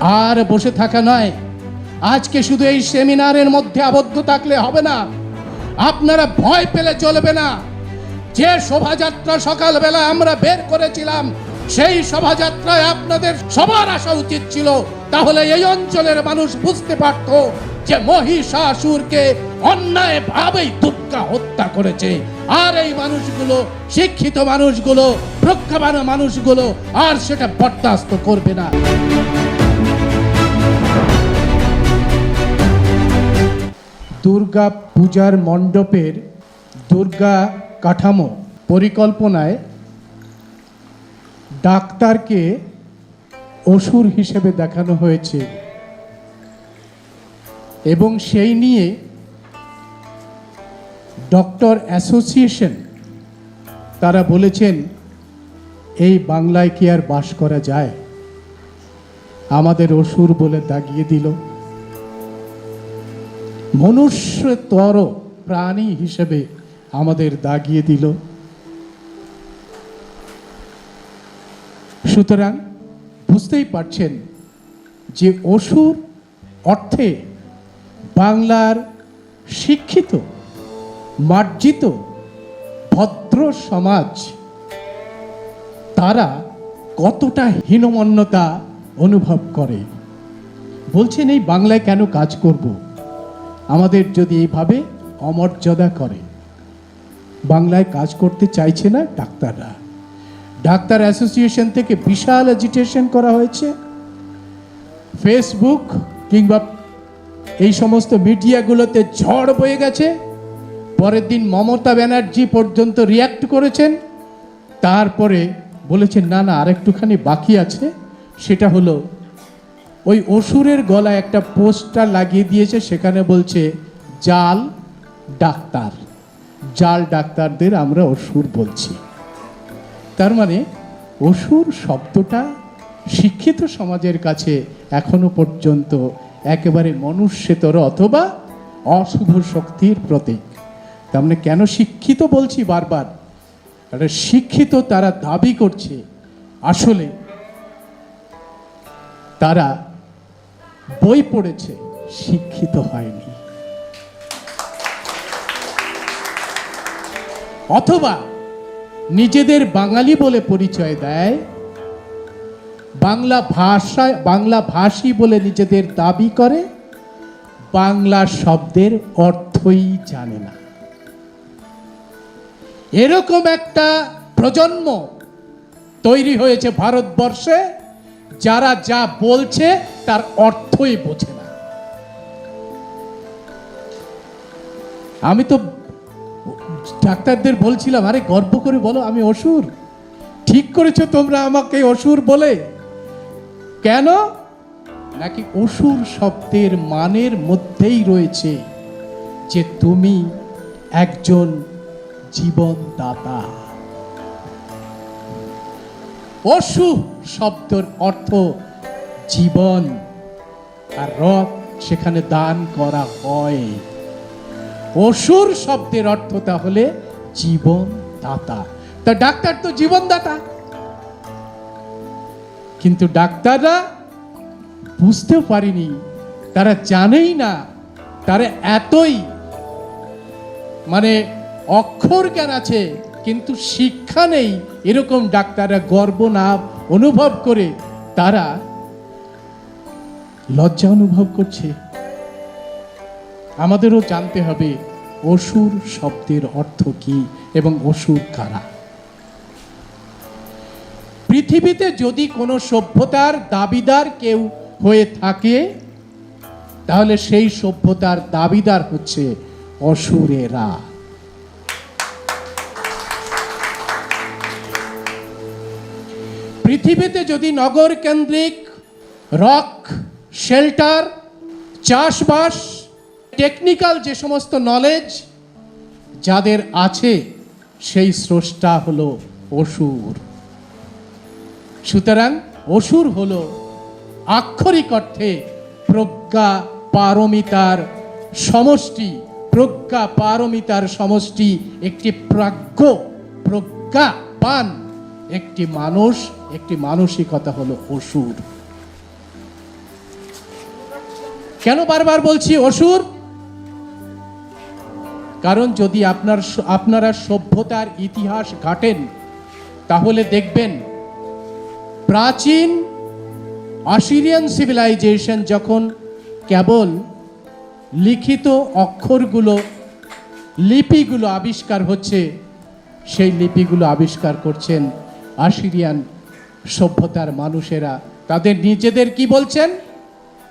আর বসে থাকা নয়। আজকে শুধু এই সেমিনারের মধ্যে আবদ্ধ থাকলে হবে না। আপনারা ভয় পেলে চলবে না। যে শোভাযাত্রা সকালবেলা আমরা বের করেছিলাম, সেই শোভাযাত্রায় আপনাদের সবার আসা উচিত ছিল। তাহলে এই অঞ্চলের মানুষ বুঝতে পারত যে মহিষাসুরকে অন্যায় ভাবেই দুর্গা হত্যা করেছে। আর এই মানুষগুলো, শিক্ষিত মানুষগুলো, প্রজ্ঞাবান মানুষগুলো আর সেটা বরদাস্ত করবে না। দুর্গা পূজার মণ্ডপের দুর্গা কাঠামো পরিকল্পনায় ডাক্তারকে অসুর হিসেবে দেখানো হয়েছে। এবং সেই নিয়ে ডক্টর অ্যাসোসিয়েশন তারা বলেছেন, এই বাংলায় কি আর বাস করা যায়? আমাদের অসুর বলে দাগিয়ে দিল। মনুষ্যতর প্রাণী হিসেবে আমাদের দাগিয়ে দিল। সুতরাং বুঝতেই পারছেন যে অসুর অর্থে বাংলার শিক্ষিত, মার্জিত, ভদ্র সমাজ, তারা কতটা হীনমন্যতা অনুভব করে। বলছেন, এই বাংলায় কেন কাজ করব? আমাদের যদি এইভাবে অমর্যাদা করে, বাংলায় কাজ করতে চাইছে না ডাক্তাররা। ডাক্তার অ্যাসোসিয়েশন থেকে বিশাল এজিটেশন করা হয়েছে। ফেসবুক কিংবা এই সমস্ত মিডিয়াগুলোতে ঝড় বয়ে গেছে। পরের দিন মমতা ব্যানার্জি পর্যন্ত রিয়াক্ট করেছেন। তারপরে বলেছেন, না না, আরেকটুখানি বাকি আছে। সেটা হলো ওই অসুরের গলায় একটা পোস্টার লাগিয়ে দিয়েছে, সেখানে বলছে, জাল ডাক্তার। জাল ডাক্তারদের আমরা অসুর বলছি। তার মানে অসুর শব্দটা শিক্ষিত সমাজের কাছে এখনও পর্যন্ত একেবারে মনুষ্যতর অথবা অশুভ শক্তির প্রতীক। তার মানে কেন শিক্ষিত বলছি বারবার? কারণ শিক্ষিত তারা দাবি করছে, আসলে তারা বই পড়েছে, শিক্ষিত হয়নি। অথবা নিজেদের বাঙালি বলে পরিচয় দেয়, বাংলা ভাষা বাংলা ভাষী বলে নিজেদের দাবি করে, বাংলা শব্দের অর্থই জানে না। এরকম একটা প্রজন্ম তৈরি হয়েছে ভারতবর্ষে। যারা যা বলছে, তার অর্থই বোঝে না। আমি তো ডাক্তারদের বলছিলাম, আরে, গর্ব করে বলো, আমি অসুর। ঠিক করেছ তোমরা আমাকে অসুর বলে। কেন? নাকি অসুর শব্দের মানের মধ্যেই রয়েছে যে তুমি একজন জীবনদাতা। অসু শব্দের অর্থ জীবন। আর রথ সেখানে দান করা হয়। অসুর শব্দের অর্থ তাহলে জীবন দাতা তা ডাক্তার তো জীবনদাতা। কিন্তু ডাক্তাররা বুঝতেও পারেনি, তারা জানেই না, তারা এতই মানে অক্ষর জ্ঞান আছে কিন্তু শিক্ষা নেই। এরকম ডাক্তাররা গর্ব না অনুভব করে, তারা লজ্জা অনুভব করছে। আমাদেরও জানতে হবে, অসুর শব্দের অর্থ কি এবং অসুর কারা? পৃথিবীতে যদি কোনো সভ্যতার দাবিদার কেউ হয়ে থাকে, তাহলে সেই সভ্যতার দাবিদার হচ্ছে অসুরেরা। পৃথিবীতে যদি নগর কেন্দ্রিক, রক, শেল্টার, চাষবাস, টেকনিক্যাল যে সমস্ত নলেজ যাদের আছে, সেই স্রষ্টা হলো অসুর। সুতরাং অসুর হল আক্ষরিক অর্থে প্রজ্ঞা পারমিতার সমষ্টি। প্রজ্ঞা পারমিতার সমষ্টি একটি প্রাজ্ঞ প্রজ্ঞা পান একটি মানুষ একটি মানসিকতা হলো অসুর। কেন বারবার বলছি অসুর? কারণ যদি আপনার আপনারা সভ্যতার ইতিহাস ঘাটেন, তাহলে দেখবেন প্রাচীন আশিরিয়ান সিভিলাইজেশন যখন কেবল লিখিত অক্ষরগুলো, লিপিগুলো আবিষ্কার হচ্ছে, সেই লিপিগুলো আবিষ্কার করছেন আশিরিয়ান সভ্যতার মানুষেরা, তাদের নিজেদের কি বলছেন?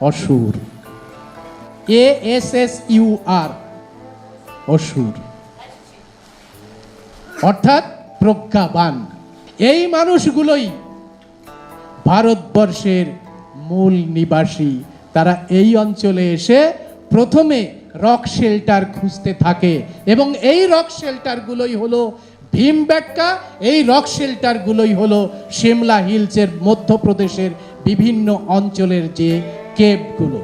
অসুর। A S S U R, অসুর। অর্থাৎ প্রজ্ঞাবান। এই মানুষগুলোই ভারতবর্ষের মূল নিবাসী। তারা এই অঞ্চলে এসে প্রথমে রক শেল্টার খুঁজতে থাকে এবং এই রক শেল্টারগুলোই হলো ভীমবেটকা এই রক শেল্টারগুলোই হলো সিমলা হিলসের মধ্যপ্রদেশের বিভিন্ন অঞ্চলের যে কেপগুলো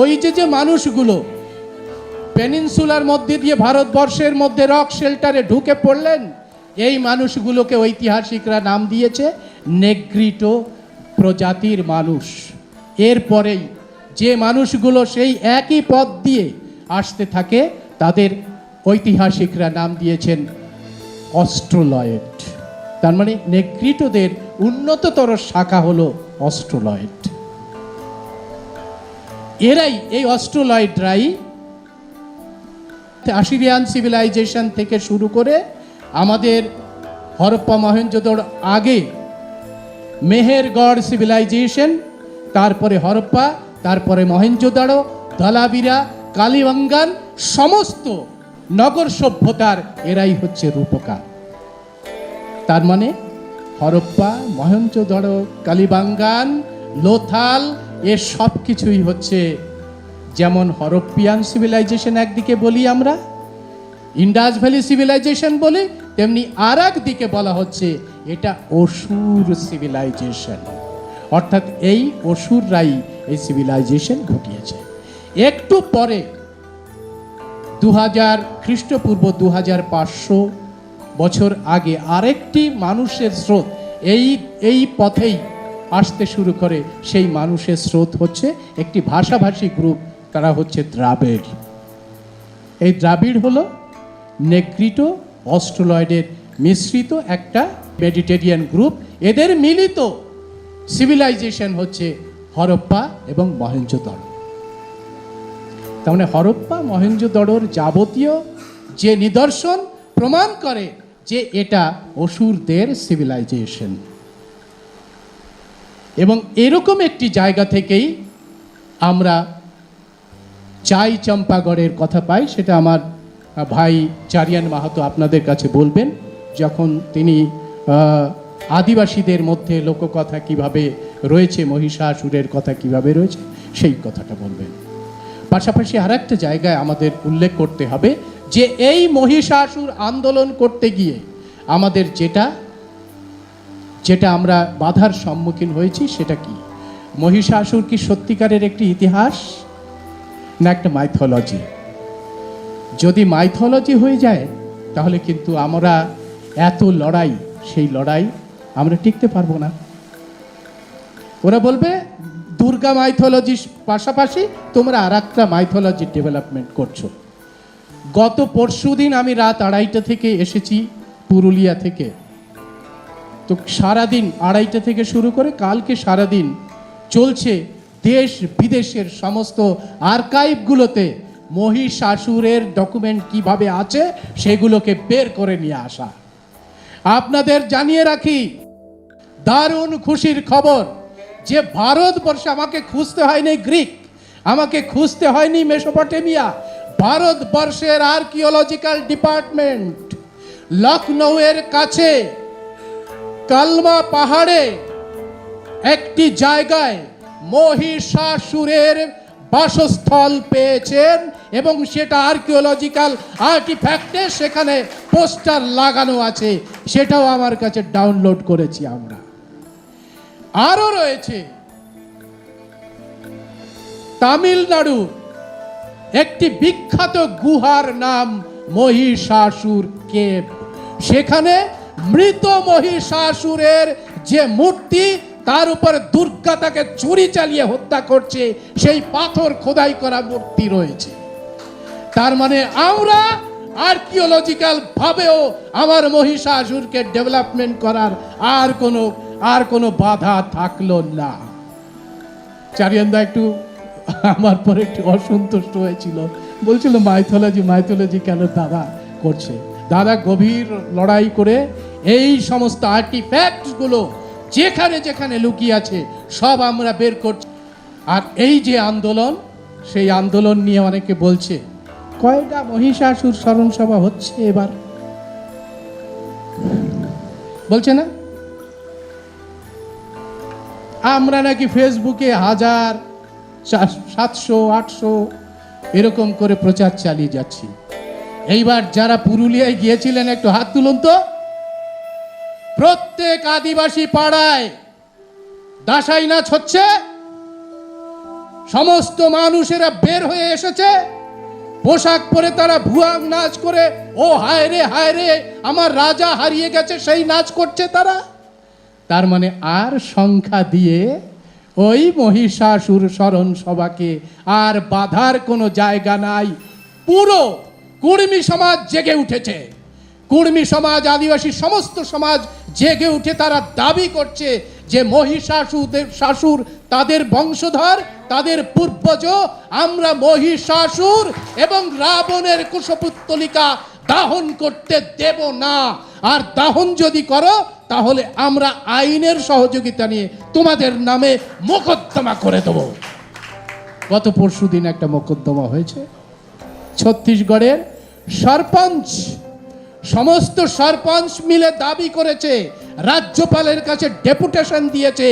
ওই যে যে মানুষগুলো পেনিনসুলার মধ্যে দিয়ে ভারতবর্ষের মধ্যে রক শেল্টারে ঢুকে পড়লেন, এই মানুষগুলোকে ঐতিহাসিকরা নাম দিয়েছে নেগ্রিটো প্রজাতির মানুষ। এরপরেই যে মানুষগুলো সেই একই পথ দিয়ে আসতে থাকে, তাদের ঐতিহাসিকরা নাম দিয়েছেন অস্ট্রোলয়েড। তার মানে নেগ্রিটোদের উন্নততর শাখা হলো অস্ট্রোলয়েড। এরাই এই অস্ট্রোলয়েডরাই আশিরিয়ান সিভিলাইজেশন থেকে শুরু করে আমাদের হরপ্পা মহেঞ্জোদড় আগে মেহেরগড় সিভিলাইজেশন তারপরে হরপ্পা, তারপরে মহেঞ্জোদাড়ো ধলাবিরা, কালিবাঙ্গান, সমস্ত নগর সভ্যতার এরাই হচ্ছে রূপকার। তার মানে হরপ্পা মহেঞ্জোদড়ো কালিবাঙ্গান, লোথাল, এ সব কিছুই হচ্ছে যেমন হরপ্পিয়ান সিভিলাইজেশন একদিকে বলি আমরা, ইন্ডাস ভ্যালি সিভিলাইজেশন বলি, তেমনি আর দিকে বলা হচ্ছে এটা অসুর সিভিলাইজেশন অর্থাৎ এই অসুররাই এই সিভিলাইজেশন ঘটিয়েছে। একটু পরে দু হাজার খ্রিস্টপূর্ব দু হাজার পাঁচশো বছর আগে আরেকটি মানুষের স্রোত এই এই পথেই আসতে শুরু করে। সেই মানুষের স্রোত হচ্ছে একটি ভাষাভাষী গ্রুপ, তারা হচ্ছে দ্রাবিড়। এই দ্রাবিড় হলো নেগ্রিটো অস্ট্রোলয়েডের মিশ্রিত একটা মেডিটেরিয়ান গ্রুপ। এদের মিলিত সিভিলাইজেশন হচ্ছে হরপ্পা এবং মহেঞ্জোদড়ো তার মানে হরপ্পা মহেঞ্জোদড়োর যাবতীয় যে নিদর্শন প্রমাণ করে যে এটা অসুরদের সিভিলাইজেশন এবং এরকম একটি জায়গা থেকেই আমরা চাই চম্পাগড়ের কথা পাই, সেটা আমার ভাই চারিয়ান মাহাতো আপনাদের কাছে বলবেন, যখন তিনি আদিবাসীদের মধ্যে লোককথা কীভাবে রয়েছে, মহিষাসুরের কথা কীভাবে রয়েছে, সেই কথাটা বলবেন। পাশাপাশি আর একটা জায়গায় আমাদের উল্লেখ করতে হবে যে এই মহিষাসুর আন্দোলন করতে গিয়ে আমাদের যেটা যেটা আমরা বাধার সম্মুখীন হয়েছি সেটা কি? মহিষাসুর কি সত্যিকারের একটি ইতিহাস না একটা মাইথোলজি যদি মাইথোলজি হয়ে যায়, তাহলে কিন্তু আমরা এত লড়াই, সেই লড়াই আমরা টিকতে পারব না। ওরা বলবে দুর্গা মাইথোলজির পাশাপাশি তোমরা আর একটা মাইথোলজির ডেভেলপমেন্ট করছ। গত পরশুদিন আমি রাত আড়াইটা থেকে এসেছি পুরুলিয়া থেকে। তো সারাদিন আড়াইটা থেকে শুরু করে কালকে সারাদিন চলছে দেশ বিদেশের সমস্ত আর্কাইভগুলোতে মহিষাসুরের ডকুমেন্ট কীভাবে আছে সেগুলোকে বের করে নিয়ে আসা। আপনাদের জানিয়ে রাখি, দারুণ খুশির খবর। যে ভারতবর্ষে আমাকে খুঁজতে হয়নি গ্রিক, আমাকে খুঁজতে হয়নি মেসোপটেমিয়া ভারতবর্ষের আর্কিওলজিক্যাল ডিপার্টমেন্ট, লখনৌয়ের কাছে, কালমা পাহাড়ে, একটি জায়গায় মহিষাসুরের বাসস্থল পেয়েছেন এবং সেটা আর্কিওলজিক্যাল আর্টিফ্যাক্টে সেখানে পোস্টার লাগানো আছে, সেটাও আমার কাছে ডাউনলোড করেছি আমরা। আরও রয়েছে। তামিলনাড়ু, একটি বিখ্যাত গুহার নাম মহিষাসুর কেভ। সেখানে মৃত মহিষাসুরের যে মূর্তি, তার উপরে দুর্গা তাকে চুরি চালিয়ে হত্যা করছে, সেই পাথর খোদাই করা মূর্তি রয়েছে। তার মানে আমরা আর্কিওলজিক্যাল ভাবেও আমার মহিষাসুরকে ডেভেলপমেন্ট করার আর কোনো আর কোনো বাধা থাকল না। চারিয়ান্দা একটু আমার পরে একটু অসন্তুষ্ট হয়েছিল। বলছিল, মাইথোলজি মাইথোলজি কেন দাদা করছে? দাদা গভীর লড়াই করে এই সমস্ত আর্টিফ্যাক্টগুলো যেখানে যেখানে লুকিয়ে আছে, সব আমরা বের করছি। আর এই যে আন্দোলন, সেই আন্দোলন নিয়ে অনেকে বলছে, কয়টা মহিষাসুর স্মরণ সভা হচ্ছে এবার? বলছে না? আমরা নাকি ফেসবুকে হাজার সাতশো, আটশো এরকম করে প্রচার চালিয়ে যাচ্ছি। এইবার যারা পুরুলিয়ায় গিয়েছিলেন একটু হাত তুলুন তো। প্রত্যেক আদিবাসী পাড়ায় দাসাই নাচ হচ্ছে। সমস্ত মানুষেরা বের হয়ে এসেছে। পোশাক পরে তারা ভুয়াং নাচ করে, ও হায় রে হায় রে আমার রাজা হারিয়ে গেছে, সেই নাচ করছে তারা। তার মানে আর সংখ্যা দিয়ে ওই মহিষাসুর স্মরণ সভাকে আর বাধার কোনো জায়গা নাই। পুরো কুর্মী সমাজ জেগে উঠেছে। কুর্মী সমাজ, আদিবাসী, সমস্ত সমাজ জেগে উঠে তারা দাবি করছে যে মহিষাসুরদের শাশুর তাদের বংশধর, তাদের পূর্বজ, আমরা মহিষাসুর এবং রাবণের কুশপুত্তলিকা দাহন করতে দেব না। আর দাহন যদি করো, তাহলে আমরা আইনের সহযোগিতা নিয়ে তোমাদের নামে মোকদ্দমা করে দেব। গত পরশু দিন একটা মোকদ্দমা হয়েছে। ছত্তিশগড়ের সরপঞ্চ, সমস্ত সরপঞ্চ মিলে দাবি করেছে, রাজ্যপালের কাছে ডেপুটেশন দিয়েছে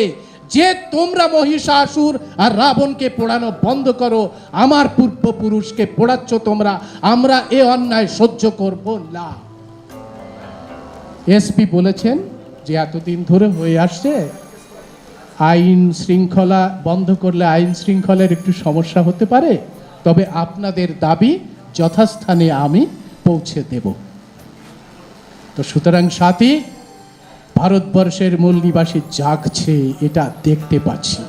যে তোমরা মহিষাসুর আর রাবণকে পোড়ানো বন্ধ করো, আমার পূর্বপুরুষকে পোড়াচ্ছ তোমরা, আমরা এ অন্যায় সহ্য করব না। এসপি বলেছেন যে এতদিন ধরে হয়ে আসছে, আইন শৃঙ্খলা বন্ধ করলে আইন শৃঙ্খলার একটু সমস্যা হতে পারে, তবে আপনাদের দাবি যথাস্থানে আমি পৌঁছে দেব। তো সুতরাং সাথী ভারতবর্ষের মূল নিবাসী জাগছে, এটা দেখতে পাচ্ছি।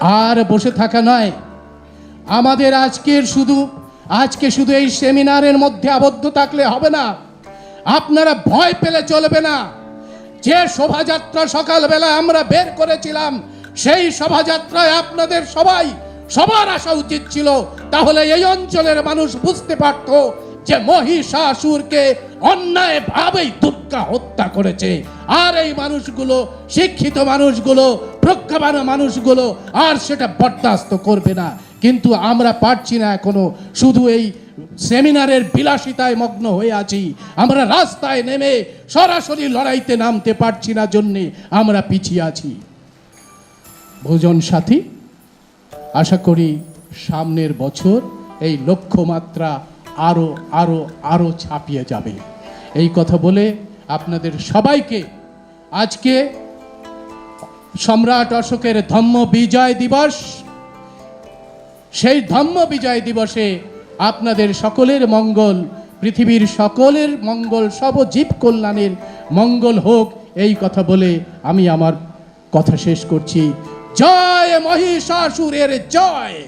আর বসে থাকা নয়, আমাদের আজকের শুধু, আজকে শুধু এই সেমিনারের মধ্যে আবদ্ধ থাকলে হবে না। আপনারা ভয় পেলে চলবে না। যে শোভাযাত্রা সকালবেলা আমরা বের করেছিলাম, সেই শোভাযাত্রায় আপনাদের সবাই, সবার আসা উচিত ছিল। তাহলে এই অঞ্চলের মানুষ বুঝতে পারত যে মহিষাসুরকে অন্যায়ভাবেই দুর্গা হত্যা করেছে। আর এই মানুষগুলো, শিক্ষিত মানুষগুলো, প্রজ্ঞাবান মানুষগুলো আর সেটা বরদাস্ত করবে না। কিন্তু আমরা পারছি না এখনও। শুধু এই সেমিনারের বিলাসিতায় মগ্ন হয়ে আছি। আমরা রাস্তায় নেমে সরাসরি লড়াইতে নামতে পারছি না জন্যে আমরা পিছিয়ে আছি। ভোজন সাথী, আশা করি সামনের বছর এই লক্ষ্যমাত্রা আরও আরও আরও ছাপিয়ে যাবে। এই কথা বলে আপনাদের সবাইকে আজকে সম্রাট অশোকের ধম্ম বিজয় দিবস। সেই ধম্ম বিজয় দিবসে আপনাদের সকলের মঙ্গল, পৃথিবীর সকলের মঙ্গল, সব জীব কল্যাণের মঙ্গল হোক, এই কথা বলে আমি আমার কথা শেষ করছি। জয় মহিষাসুরের জয়!